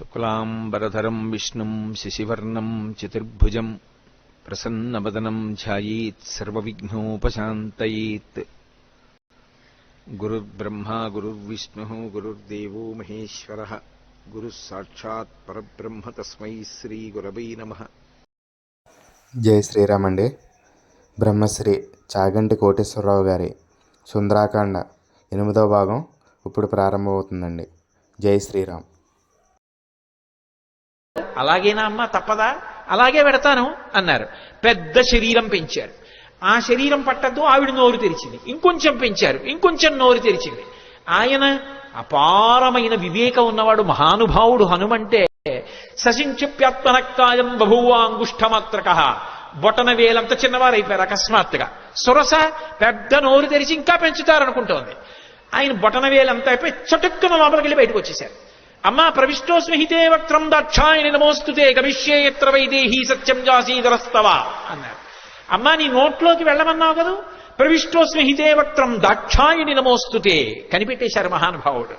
శుక్లాంబరధరం విష్ణుం శశివర్ణం చతుర్భుజం ప్రసన్నవదనం ధ్యాయేత్ సర్వవిఘ్నోపశాంతయేత్. గురుర్బ్రహ్మా గురుర్విష్ణుः గురుర్దేవో మహేశ్వరः. గురుः సాక్షాత్ పరబ్రహ్మ తస్మై శ్రీ శ్రీగురవై నమః. జై శ్రీరామ్ బ్రహ్మశ్రీ చాగంటి కోటేశ్వరరావు గారి సుందరాకాండ ఎనిమిదవ భాగం ఇప్పుడు ప్రారంభమవుతుందండి. జై శ్రీరామ్. అలాగేనా అమ్మా తప్పదా? అలాగే పెడతాను అన్నారు. పెద్ద శరీరం పెంచారు. ఆ శరీరం పట్టద్దు ఆవిడ నోరు తెరిచింది. ఇంకొంచెం పెంచారు ఇంకొంచెం నోరు తెరిచింది. ఆయన అపారమైన వివేకం ఉన్నవాడు మహానుభావుడు హనుమంటే సశించుప్యాత్మనక్కాయం బభువాంగుష్టమాత్రక బొటన వేలంత చిన్నవారైపోయారు అకస్మాత్తుగా. సురస పెద్ద నోరు తెరిచి ఇంకా పెంచుతారనుకుంటోంది. ఆయన బొటన వేలంతా అయిపోయి చటుక్కున లోపలికి వెళ్ళి బయటకు వచ్చేశారు అమ్మా ప్రవిష్టోస్మి హితే వక్త్రం దాక్షాయని నమోస్తుతే గమిష్యే ఎత్ర వైదేహీ సత్యం జాసీదరస్తవా అన్నారు. అమ్మా నీ నోట్లోకి వెళ్ళమన్నావు కదూ? ప్రవిష్టోస్మి హితే వక్త్రం దాక్షాయని నమోస్తుతే కనిపెట్టేశారు మహానుభావుడు.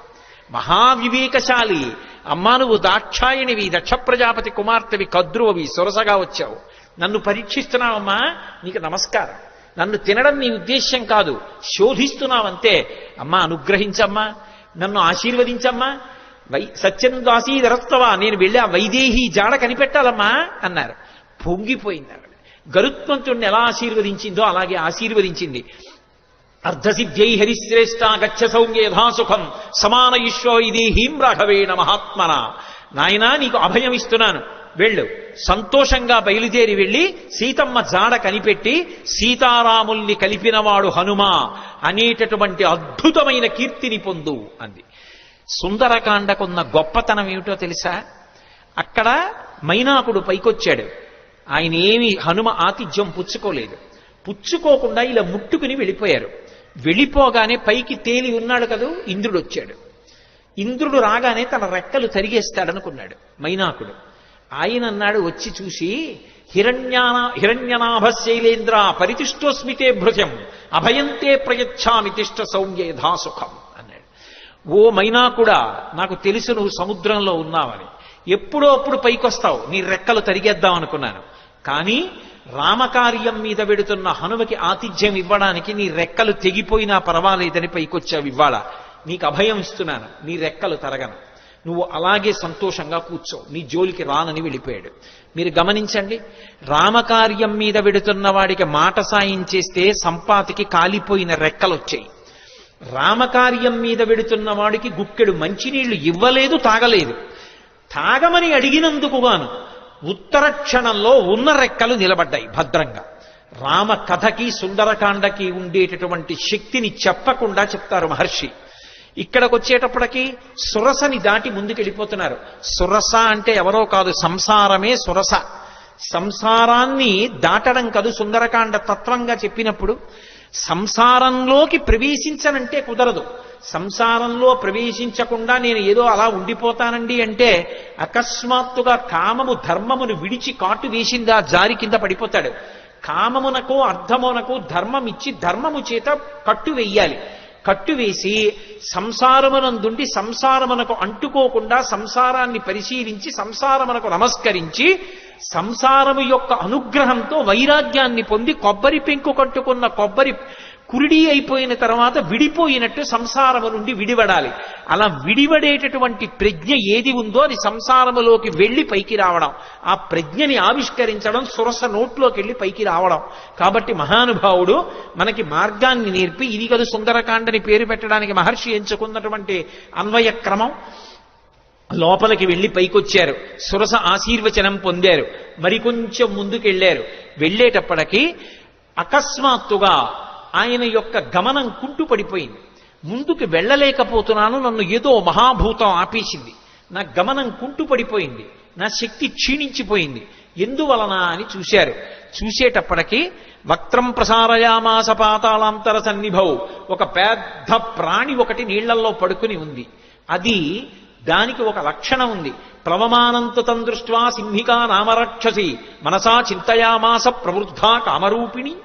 మహావివేకశాలి. అమ్మా నువ్వు దాక్షాయణివి దక్ష ప్రజాపతి కుమార్తెవి కద్రువవి సొరసగా వచ్చావు. నన్ను పరీక్షిస్తున్నావమ్మా నీకు నమస్కారం. నన్ను తినడం నీ ఉద్దేశ్యం కాదు శోధిస్తున్నావంతే. అమ్మా అనుగ్రహించమ్మా. నన్ను ఆశీర్వదించమ్మా. వై సత్యం దాసీధరస్తవా నేను వెళ్ళి ఆ వైదేహి జాడ కనిపెట్టాలమ్మా అన్నారు. పొంగిపోయింది ఆవిడ గరుత్మంతుణ్ణి ఎలా ఆశీర్వదించిందో అలాగే ఆశీర్వదించింది. అర్ధసిద్ధ్యై హరిశ్రేష్ట గచ్చ సౌమ్య యథాసుఖం సమాన ఈశ్వ ఇదేహీం రాఘవేణ మహాత్మన నాయనా నీకు అభయం ఇస్తున్నాను. వెళ్ళు. సంతోషంగా బయలుదేరి వెళ్ళి సీతమ్మ జాడ కనిపెట్టి సీతారాముల్ని కలిపినవాడు హనుమా అనేటటువంటి అద్భుతమైన కీర్తిని పొందు అంది. సుందరకాండకున్న గొప్పతనం ఏమిటో తెలుసా? అక్కడ మైనాకుడు పైకొచ్చాడు. ఆయన ఏమి హనుమ ఆతిథ్యం పుచ్చుకోలేదు. పుచ్చుకోకుండా ఇలా ముట్టుకుని వెళ్ళిపోయారు. వెళ్ళిపోగానే పైకి తేలి ఉన్నాడు కదూ? ఇంద్రుడు వచ్చాడు ఇంద్రుడు రాగానే తన రెక్కలు తరిగేస్తాడనుకున్నాడు మైనాకుడు. ఆయన అన్నాడు వచ్చి చూసి హిరణ్యాన హిరణ్యనాభ శైలేంద్ర పరితిష్టోస్మితే భృజం అభయంతే ప్రయచ్ఛామి తిష్ట సౌమ్య యథాసుఖం ఓ మైనా కూడా నాకు తెలుసు నువ్వు సముద్రంలో ఉన్నావని. ఎప్పుడో అప్పుడు పైకొస్తావు. నీ రెక్కలు తరిగేద్దాం అనుకున్నాను. కానీ రామకార్యం మీద వెడుతున్న హనుమకి ఆతిథ్యం ఇవ్వడానికి నీ రెక్కలు తెగిపోయినా పర్వాలేదని పైకొచ్చావు ఇవ్వాళ నీకు అభయం ఇస్తున్నాను. నీ రెక్కలు తరగను. నువ్వు అలాగే సంతోషంగా కూర్చో. నీ జోలికి రానని వెళ్ళిపోయాడు. మీరు గమనించండి రామకార్యం మీద వెడుతున్న వాడికి మాట సాయం చేస్తే సంపాతికి కాలిపోయిన రెక్కలు వచ్చాయి రామకార్యం మీద వెడుతున్న వాడికి గుక్కెడు మంచినీళ్ళు ఇవ్వలేదు తాగలేదు. తాగమని అడిగినందుకు గాను ఉత్తర క్షణంలో ఉన్న రెక్కలు నిలబడ్డాయి భద్రంగా. రామ కథకి సుందరకాండకి ఉండేటటువంటి శక్తిని చెప్పకుండా చెప్తారు మహర్షి. ఇక్కడికి వచ్చేటప్పటికి సురసని దాటి ముందుకెళ్ళిపోతున్నారు. సురస అంటే ఎవరో కాదు సంసారమే సురస. సంసారాన్ని దాటడం కాదు సుందరకాండ తత్వంగా చెప్పినప్పుడు సంసారంలోకి ప్రవేశించనంటే కుదరదు. సంసారంలో ప్రవేశించకుండా నేను ఏదో అలా ఉండిపోతానండి అంటే అకస్మాత్తుగా కామము ధర్మమును విడిచి కాటు వేసిందా జారి కింద పడిపోతాడు. కామమునకు అర్థమునకు ధర్మం ఇచ్చి ధర్మము చేత కట్టు వెయ్యాలి కట్టు వేసి సంసారమునందుండి సంసారమునకు అంటుకోకుండా సంసారాన్ని పరిశీలించి సంసారమునకు నమస్కరించి సంసారము యొక్క అనుగ్రహంతో వైరాగ్యాన్ని పొంది కొబ్బరి పెంకు కట్టుకున్న కొబ్బరి కురిడి అయిపోయిన తర్వాత విడిపోయినట్టు సంసారము నుండి విడివడాలి. అలా విడివడేటటువంటి ప్రజ్ఞ ఏది ఉందో అది సంసారములోకి వెళ్ళి పైకి రావడం. ఆ ప్రజ్ఞని ఆవిష్కరించడం సురస నోట్లోకి వెళ్ళి పైకి రావడం. కాబట్టి మహానుభావుడు మనకి మార్గాన్ని నేర్పి ఇది కదా సుందరకాండని పేరు పెట్టడానికి మహర్షి ఎంచుకున్నటువంటి అన్వయ క్రమం. లోపలికి వెళ్ళి పైకొచ్చారు. సురస ఆశీర్వచనం పొందారు. మరికొంచెం ముందుకెళ్ళారు వెళ్ళేటప్పటికి అకస్మాత్తుగా ఆయన యొక్క గమనం కుంటు పడిపోయింది ముందుకు వెళ్ళలేకపోతున్నాను. నన్ను ఏదో మహాభూతం ఆపేసింది. నా గమనం కుంటు పడిపోయింది నా శక్తి క్షీణించిపోయింది. ఎందువలన అని చూశారు. చూసేటప్పటికీ వక్త్రం ప్రసారయామాస పాతాళాంతర సన్నిభవు ఒక పెద్ద ప్రాణి ఒకటి నీళ్ళల్లో పడుకుని ఉంది. అది దానికి ఒక లక్షణం ఉంది. ప్లవమానంతం దృష్ట్వా సింహికా నామరక్షసి. మనసా చింతయామాస ప్రవృద్ధా కామరూపిణి.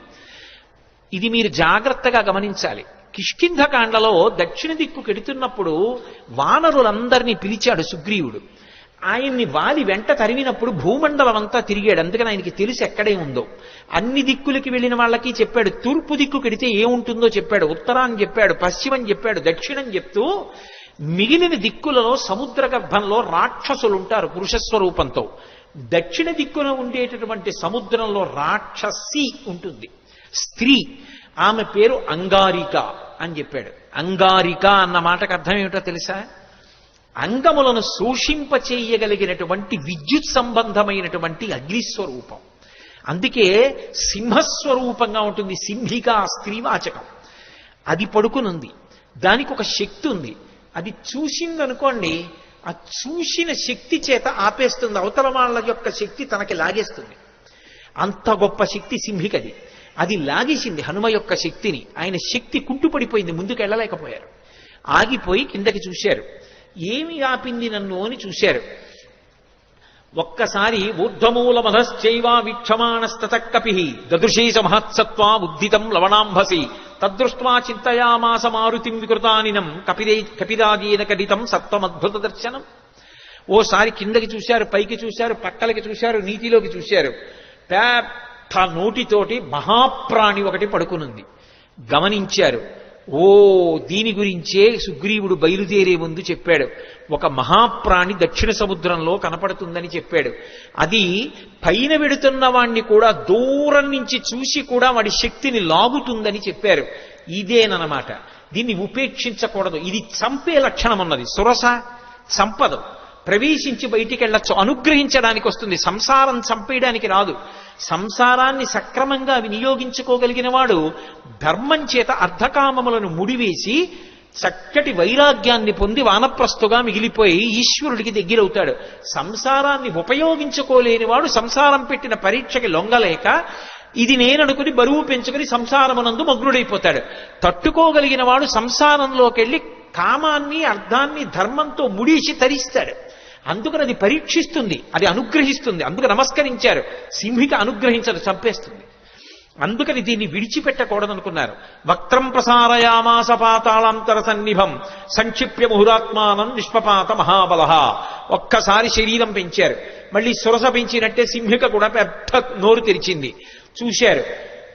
ఇది మీరు జాగ్రత్తగా గమనించాలి. కిష్కింధకాండలో దక్షిణ దిక్కు కెడుతున్నప్పుడు వానరులందరినీ పిలిచాడు సుగ్రీవుడు. ఆయన్ని వాలి వెంట తరిమినప్పుడు భూమండలం అంతా తిరిగాడు. అందుకని ఆయనకి తెలిసి ఎక్కడే ఉందో. అన్ని దిక్కులకి వెళ్ళిన వాళ్ళకి చెప్పాడు. తూర్పు దిక్కు కడితే ఏముంటుందో చెప్పాడు. ఉత్తరాన్ని చెప్పాడు. పశ్చిమం చెప్పాడు. దక్షిణం చెప్తూ మిగిలిన దిక్కులలో సముద్ర గర్భంలో రాక్షసులు ఉంటారు పురుష స్వరూపంతో దక్షిణ దిక్కున ఉండేటటువంటి సముద్రంలో రాక్షసి ఉంటుంది. స్త్రీ. ఆమె పేరు అంగారిక అని చెప్పాడు. అంగారిక అన్న మాటకు అర్థం ఏమిటో తెలుసా? అంగములను శోషింపచేయగలిగినటువంటి విద్యుత్ సంబంధమైనటువంటి అగ్నిస్వరూపం. అందుకే సింహస్వరూపంగా ఉంటుంది సింహిక స్త్రీవాచకం. అది పడుకునుంది. దానికి ఒక శక్తి ఉంది. అది చూసిందనుకోండి ఆ చూసిన శక్తి చేత ఆపేస్తుంది అవతల వాళ్ళ యొక్క శక్తి తనకి లాగేస్తుంది. అంత గొప్ప శక్తి సింహికది. అది లాగేసింది హనుమ యొక్క శక్తిని. ఆయన శక్తి కుంటుపడిపోయింది ముందుకు వెళ్ళలేకపోయారు. ఆగిపోయి కిందకి చూశారు. ఏమి ఆపింది నన్ను అని చూశారు. ఒక్కసారి ఊర్ధమూల మధశ్చైవ వీక్షమాణస్తత కపి దదృశీస మహత్సత్వా ఉద్దితం లవణాంభసి తద్దృష్ట్వా చింతయామాస మారుతిం వికృతానినం కపిదే కపిరాజేన కడితం సత్వమద్భుత దర్శనం ఓసారి కిందకి చూశారు పైకి చూశారు పక్కలకి చూశారు నీటిలోకి చూశారు. పెద్ద నోటితోటి మహాప్రాణి ఒకటి పడుకునుంది. గమనించారు ఓ దీని గురించే సుగ్రీవుడు బయలుదేరే ముందు చెప్పాడు. ఒక మహాప్రాణి దక్షిణ సముద్రంలో కనపడుతుందని చెప్పాడు. అది పైన వెడుతున్న వాణ్ణి కూడా దూరం నుంచి చూసి కూడా వాడి శక్తిని లాగుతుందని చెప్పారు. ఇదేనమాట దీన్ని ఉపేక్షించకూడదు. ఇది చంపే లక్షణం ఉన్నది సురస సంపద. ప్రవేశించి బయటికి వెళ్ళచ్చు అనుగ్రహించడానికి వస్తుంది. సంసారం చంపేయడానికి రాదు. సంసారాన్ని సక్రమంగా వినియోగించుకోగలిగిన వాడు ధర్మం చేత అర్ధకామములను ముడివేసి చక్కటి వైరాగ్యాన్ని పొంది వానప్రస్తుగా మిగిలిపోయి ఈశ్వరుడికి దగ్గరవుతాడు. సంసారాన్ని ఉపయోగించుకోలేని వాడు సంసారం పెట్టిన పరీక్షకి లొంగలేక ఇది నేననుకుని బరువు పెంచుకుని సంసారమునందు మగ్నుడైపోతాడు. తట్టుకోగలిగిన వాడు సంసారంలోకెళ్ళి కామాన్ని అర్థాన్ని ధర్మంతో ముడిసి తరిస్తాడు. అందుకని అది పరీక్షిస్తుంది అది అనుగ్రహిస్తుంది. అందుకు నమస్కరించారు. సింహిక అనుగ్రహించదు చంపేస్తుంది. అందుకని దీన్ని విడిచిపెట్టకూడదనుకున్నారు. వక్త్రం ప్రసారయామాస పాతాళాంతర సన్నిభం సంక్షిప్య ముహురాత్మానం నిష్పపాత మహాబల ఒక్కసారి శరీరం పెంచారు. మళ్ళీ సురస పెంచినట్టే సింహిక కూడా పెద్ద నోరు తెరిచింది. చూశారు.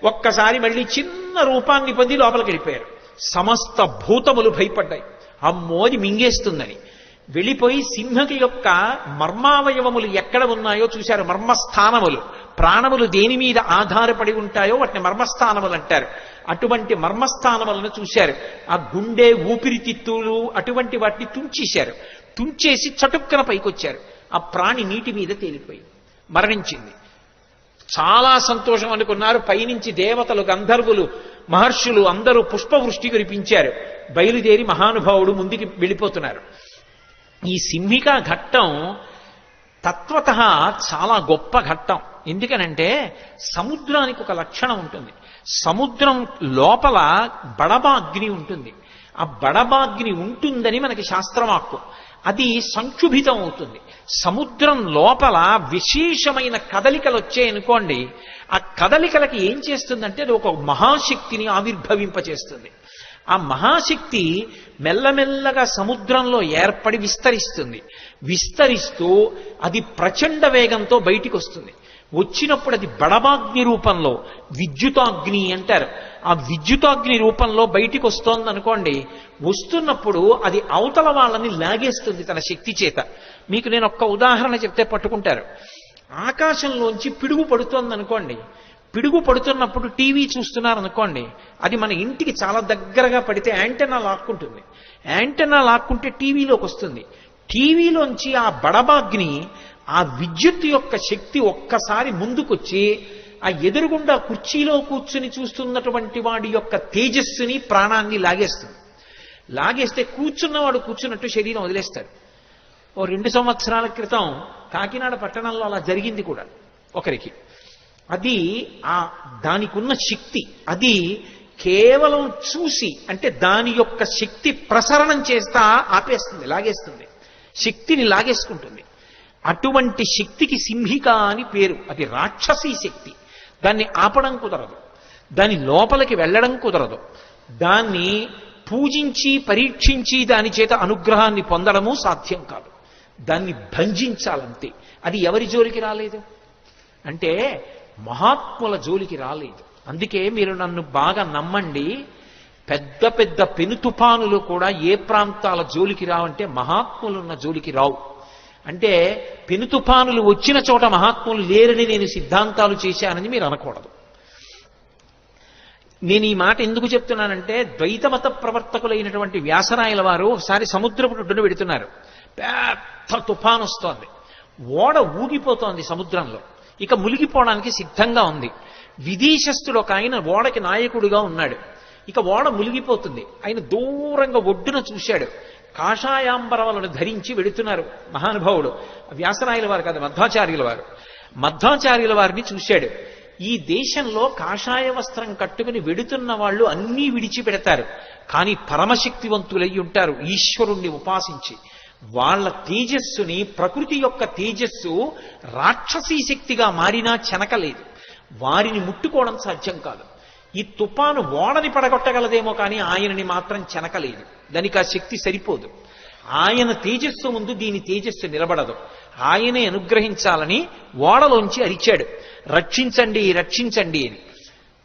ఒక్కసారి మళ్ళీ చిన్న రూపాన్ని పొంది లోపలికి వెళ్ళిపోయారు. సమస్త భూతములు భయపడ్డాయి. అమ్మోది మింగేస్తుందని. వెళ్ళిపోయి సింహకి యొక్క మర్మావయవములు ఎక్కడ ఉన్నాయో చూశారు. మర్మస్థానములు. ప్రాణములు దేని మీద ఆధారపడి ఉంటాయో వాటిని మర్మస్థానములు అంటారు. అటువంటి మర్మస్థానములను చూశారు. ఆ గుండె ఊపిరితిత్తులు అటువంటి వాటిని తుంచేశారు. తుంచేసి చటుక్కన పైకొచ్చారు. ఆ ప్రాణి నీటి మీద తేలిపోయి మరణించింది. చాలా సంతోషం అనుకున్నారు. పైనుంచి దేవతలు గంధర్వులు మహర్షులు అందరూ పుష్పవృష్టి కురిపించారు. బయలుదేరి మహానుభావుడు ముందుకి వెళ్ళిపోతున్నారు. ఈ సింహిక ఘట్టం తత్వత చాలా గొప్ప ఘట్టం. ఎందుకనంటే సముద్రానికి ఒక లక్షణం ఉంటుంది. సముద్రం లోపల బడబాగ్ని ఉంటుంది. ఆ బడబాగ్ని ఉంటుందని మనకి శాస్త్రవాక్కు. అది సంక్షుభితం అవుతుంది. సముద్రం లోపల విశేషమైన కదలికలు వచ్చాయనుకోండి ఆ కదలికలకి ఏం చేస్తుందంటే అది ఒక మహాశక్తిని ఆవిర్భవింపచేస్తుంది. ఆ మహాశక్తి మెల్లమెల్లగా సముద్రంలో ఏర్పడి విస్తరిస్తుంది. విస్తరిస్తూ అది ప్రచండ వేగంతో బయటికి వస్తుంది వచ్చినప్పుడు అది బడబాగ్ని రూపంలో విద్యుతాగ్ని అంటారు. ఆ విద్యుతాగ్ని రూపంలో బయటికి వస్తోంది అనుకోండి వస్తున్నప్పుడు అది అవతల వాళ్ళని లాగేస్తుంది తన శక్తి చేత. మీకు నేను ఒక్క ఉదాహరణ చెప్తే పట్టుకుంటారు. ఆకాశంలోంచి పిడుగు పడుతోంది అనుకోండి పిడుగు పడుతున్నప్పుడు టీవీ చూస్తున్నారు అనుకోండి అది మన ఇంటికి చాలా దగ్గరగా పడితే యాంటెనా లాక్కుంటుంది. యాంటెనా లాక్కుంటే టీవీలోకి వస్తుంది. టీవీలోంచి ఆ బడబాగ్ని ఆ విద్యుత్ యొక్క శక్తి ఒక్కసారి ముందుకొచ్చి ఆ ఎదురుగుండా కుర్చీలో కూర్చుని చూస్తున్నటువంటి వాడి యొక్క తేజస్సుని ప్రాణాన్ని లాగేస్తుంది. లాగేస్తే కూర్చున్నవాడు కూర్చున్నట్టు శరీరం వదిలేస్తాడు. ఓ రెండు సంవత్సరాల క్రితం కాకినాడ పట్టణంలో అలా జరిగింది కూడా ఒకరికి. అది ఆ దానికున్న శక్తి. అది కేవలం చూసి అంటే దాని యొక్క శక్తి ప్రసరణం చేస్తా ఆపేస్తుంది లాగేస్తుంది. శక్తిని లాగేసుకుంటుంది. అటువంటి శక్తికి సింహిక అని పేరు. అది రాక్షసీ శక్తి. దాన్ని ఆపడం కుదరదు. దాని లోపలికి వెళ్ళడం కుదరదు. దాన్ని పూజించి పరీక్షించి దాని చేత అనుగ్రహాన్ని పొందడము సాధ్యం కాదు. దాన్ని భంజించాలంతే. అది ఎవరి జోలికి రాలేదు? అంటే మహాత్ముల జోలికి రాలేదు. అందుకే మీరు నన్ను బాగా నమ్మండి. పెద్ద పెద్ద పెనుతుపానులు కూడా ఏ ప్రాంతాల జోలికి రావంటే మహాత్ములున్న జోలికి రావు. అంటే పెనుతుపానులు వచ్చిన చోట మహాత్ములు లేరని నేను సిద్ధాంతాలు చేశానని మీరు అనకూడదు. నేను ఈ మాట ఎందుకు చెప్తున్నానంటే ద్వైతమత ప్రవర్తకులైనటువంటి వ్యాసరాయల వారు ఒకసారి సముద్రపు ఒడ్డున పెడుతున్నారు పెద్ద తుఫాను వస్తోంది ఓడ ఊగిపోతోంది సముద్రంలో. ఇక మునిగిపోవడానికి సిద్ధంగా ఉంది. విదేశస్థుడు ఒక ఆయన ఓడకి నాయకుడిగా ఉన్నాడు. ఇక ఓడ మునిగిపోతుంది. ఆయన దూరంగా ఒడ్డున చూశాడు. కాషాయాంబరవలను ధరించి వెడుతున్నారు మహానుభావుడు. వ్యాసరాయల వారు కాదు మధ్వాచార్యుల వారు. మధ్వాచార్యుల వారిని చూశాడు. ఈ దేశంలో కాషాయ వస్త్రం కట్టుకుని వెడుతున్న వాళ్ళు అన్నీ విడిచిపెడతారు. కానీ పరమశక్తివంతులై ఉంటారు. ఈశ్వరుణ్ణి ఉపాసించి. వాళ్ళ తేజస్సుని ప్రకృతి యొక్క తేజస్సు రాక్షసీ శక్తిగా మారినా చెనకలేదు వారిని ముట్టుకోవడం సాధ్యం కాదు. ఈ తుపాను ఓడని పడగొట్టగలదేమో కానీ ఆయనని మాత్రం చెనకలేదు దానికి ఆ శక్తి సరిపోదు. ఆయన తేజస్సు ముందు దీని తేజస్సు నిలబడదు. ఆయనే అనుగ్రహించాలని ఓడలోంచి అరిచాడు. రక్షించండి రక్షించండి అని.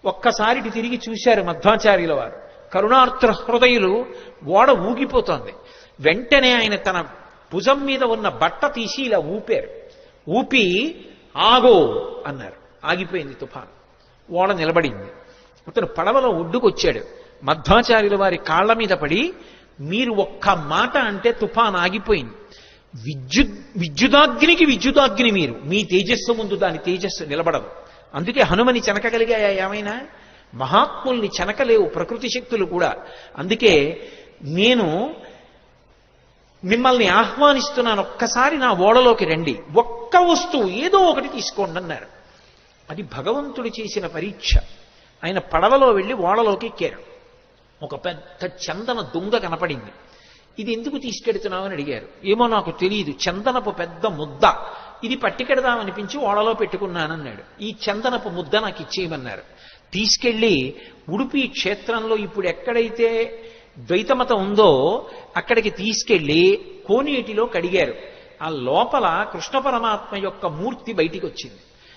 ఒక్కసారి తిరిగి చూశారు మధ్వాచార్యుల వారు. కరుణార్థ హృదయులు ఓడ ఊగిపోతోంది. వెంటనే ఆయన తన భుజం మీద ఉన్న బట్ట తీసి ఇలా ఊపారు. ఊపి ఆగో అన్నారు. ఆగిపోయింది తుఫాను. ఓడ నిలబడింది. అతను పడవలో ఒడ్డుకొచ్చాడు. మధ్వాచార్యుల వారి కాళ్ళ మీద పడి మీరు ఒక్క మాట అంటే తుఫాన్ ఆగిపోయింది. విద్యుత్ విద్యుదాగ్నికి విద్యుదాగ్ని మీరు. మీ తేజస్సు ముందు దాని తేజస్సు నిలబడదు. అందుకే హనుమని చెనకగలిగాయా ఏమైనా? మహాత్ముల్ని చెనకలేవు ప్రకృతి శక్తులు కూడా. అందుకే నేను మిమ్మల్ని ఆహ్వానిస్తున్నాను. ఒక్కసారి నా ఓడలోకి రండి. ఒక్క వస్తువు ఏదో ఒకటి తీసుకోండి అన్నారు. అది భగవంతుడు చేసిన పరీక్ష. ఆయన పడవలో వెళ్ళి ఓడలోకి ఎక్కారు. ఒక పెద్ద చందన దుంగ కనపడింది. ఇది ఎందుకు తీసుకెడుతున్నామని అడిగారు. ఏమో నాకు తెలియదు చందనపు పెద్ద ముద్ద. ఇది పట్టికెడదామనిపించి ఓడలో పెట్టుకున్నానన్నాడు. ఈ చందనపు ముద్ద నాకు ఇచ్చేయమన్నారు. తీసుకెళ్ళి ఉడుపి క్షేత్రంలో ఇప్పుడు ఎక్కడైతే ద్వైతమతం ఉందో అక్కడికి తీసుకెళ్ళి కోనేటిలో కడిగారు. ఆ లోపల కృష్ణ పరమాత్మ యొక్క మూర్తి బయటికి వచ్చింది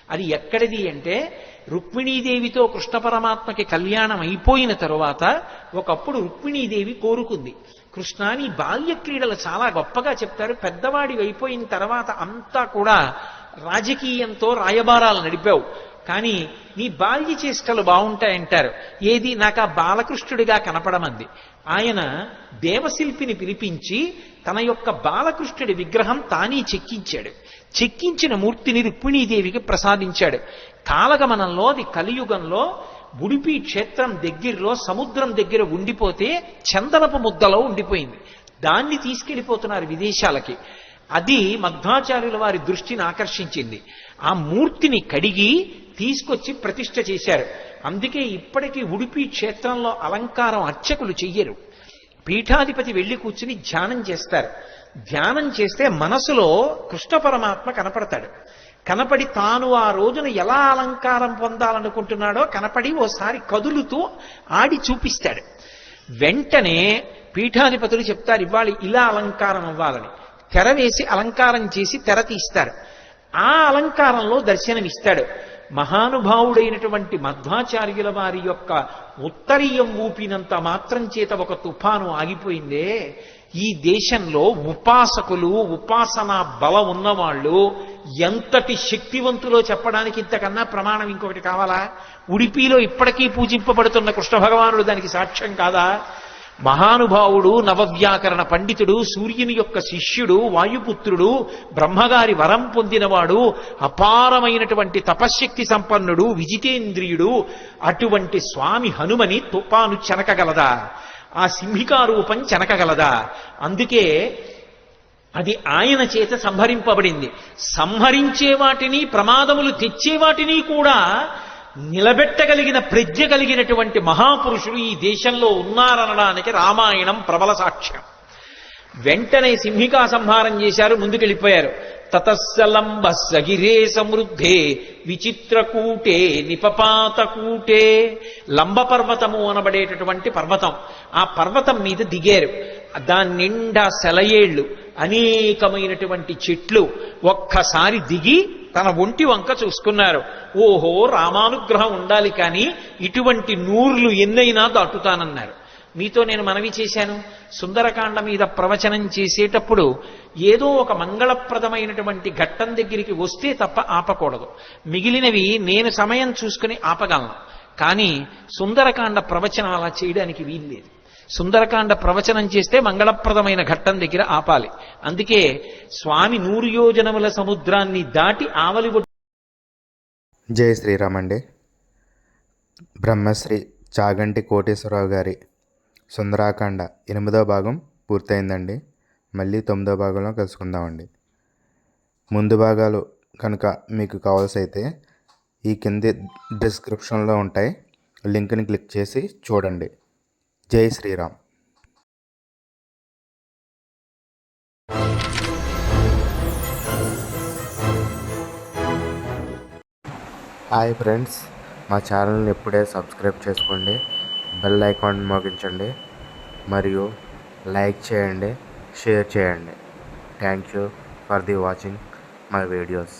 అది ఎక్కడిది అంటే రుక్మిణీదేవితో కృష్ణ పరమాత్మకి కళ్యాణం అయిపోయిన తరువాత ఒకప్పుడు రుక్మిణీదేవి కోరుకుంది. కృష్ణ నీ బాల్య క్రీడలు చాలా గొప్పగా చెప్తారు. పెద్దవాడి అయిపోయిన తర్వాత అంతా కూడా రాజకీయంతో రాయబారాలు నడిపావు. కానీ నీ బాల్య చేష్టలు బాగుంటాయంటారు. ఏది? నాకు ఆ బాలకృష్ణుడిగా కనపడమంది. ఆయన దేవశిల్పిని పిలిపించి తన యొక్క బాలకృష్ణుడి విగ్రహం తానే చెక్కించాడు. చెక్కించిన మూర్తిని రుక్మిణీదేవికి ప్రసాదించాడు. కాలగమనంలో అది కలియుగంలో ఉడిపి క్షేత్రం దగ్గరలో సముద్రం దగ్గర ఉండిపోతే చందనపు ముద్దలో ఉండిపోయింది. దాన్ని తీసుకెళ్ళిపోతున్నారు విదేశాలకి. అది మధ్వాచార్యుల వారి దృష్టిని ఆకర్షించింది. ఆ మూర్తిని కడిగి తీసుకొచ్చి ప్రతిష్ట చేశారు. అందుకే ఇప్పటికీ ఉడిపి క్షేత్రంలో అలంకారం అర్చకులు చెయ్యరు. పీఠాధిపతి వెళ్ళి కూర్చుని ధ్యానం చేస్తారు. ధ్యానం చేస్తే మనసులో కృష్ణ పరమాత్మ కనపడతాడు. కనపడి తాను ఆ రోజున ఎలా అలంకారం పొందాలనుకుంటున్నాడో కనపడి ఓసారి కదులుతూ ఆడి చూపిస్తాడు. వెంటనే పీఠాధిపతులు చెప్తారు ఇవాళ ఇలా అలంకారం అవ్వాలని. తెర వేసి అలంకారం చేసి తెర తీస్తారు. ఆ అలంకారంలో దర్శనమిస్తాడు. మహానుభావుడైనటువంటి మధ్వాచార్యుల వారి యొక్క ఉత్తరీయం ఊపినంత మాత్రం చేత ఒక తుఫాను ఆగిపోయిందే. ఈ దేశంలో ఉపాసకులు ఉపాసనా బలం ఉన్నవాళ్ళు ఎంతటి శక్తివంతులో చెప్పడానికి ఇంతకన్నా ప్రమాణం ఇంకొకటి కావాలా? ఉడిపిలో ఇప్పటికీ పూజింపబడుతున్న కృష్ణ భగవానుడు దానికి సాక్ష్యం కాదా? మహానుభావుడు నవవ్యాకరణ పండితుడు సూర్యుని యొక్క శిష్యుడు వాయుపుత్రుడు బ్రహ్మగారి వరం పొందినవాడు అపారమైనటువంటి తపశ్శక్తి సంపన్నుడు విజితేంద్రియుడు అటువంటి స్వామి హనుమని తుపాను చెనకగలదా? ఆ సింహికారూపం చెనకగలదా? అందుకే అది ఆయన చేత సంహరింపబడింది. సంహరించే వాటిని ప్రమాదములు తెచ్చే వాటిని కూడా నిలబెట్టగలిగిన ప్రజ్ఞ కలిగినటువంటి మహాపురుషులు ఈ దేశంలో ఉన్నారనడానికి రామాయణం ప్రబల సాక్ష్యం. వెంటనే సింహికా సంహారం చేశారు ముందుకెళ్ళిపోయారు. తతస్సలంబ సగిరే సమృద్ధే విచిత్రకూటే నిపపాతకూటే లంబ పర్వతము అనబడేటటువంటి పర్వతం. ఆ పర్వతం మీద దిగారు. దాని నిండా సెలయేళ్ళు అనేకమైనటువంటి చెట్లు ఒక్కసారి దిగి తన ఒంటి వంక చూసుకున్నారు. ఓహో రామానుగ్రహం ఉండాలి కానీ ఇటువంటి నూర్లు ఎన్నైనా దాటుతానన్నారు. మీతో నేను మనవి చేశాను. సుందరకాండ మీద ప్రవచనం చేసేటప్పుడు ఏదో ఒక మంగళప్రదమైనటువంటి ఘట్టం దగ్గరికి వస్తే తప్ప ఆపకూడదు. మిగిలినవి నేను సమయం చూసుకుని ఆపగలను. కానీ సుందరకాండ ప్రవచనం అలా చేయడానికి వీల్లేదు. సుందరకాండ ప్రవచనం చేస్తే మంగళప్రదమైన ఘట్టం దగ్గర ఆపాలి. అందుకే స్వామి నూరు యోజనముల సముద్రాన్ని దాటి ఆవలి ఒడ్డు జై శ్రీరామ్ అండి బ్రహ్మశ్రీ చాగంటి కోటేశ్వరరావు గారి సుందరాకాండ ఎనిమిదో భాగం పూర్తయిందండి. మళ్ళీ తొమ్మిదో భాగంలో కలుసుకుందామండి. ముందు భాగాలు కనుక మీకు కావాల్సైతే ఈ కింది డిస్క్రిప్షన్లో ఉంటాయి. లింక్ని క్లిక్ చేసి చూడండి. జై శ్రీరామ్. హాయ్ ఫ్రెండ్స్ మా ఛానల్ని ఇప్పుడే సబ్స్క్రైబ్ చేసుకోండి బెల్ ఐకాన్ మోగించండి మరియు లైక్ చేయండి షేర్ చేయండి. Thank you for the watching my videos.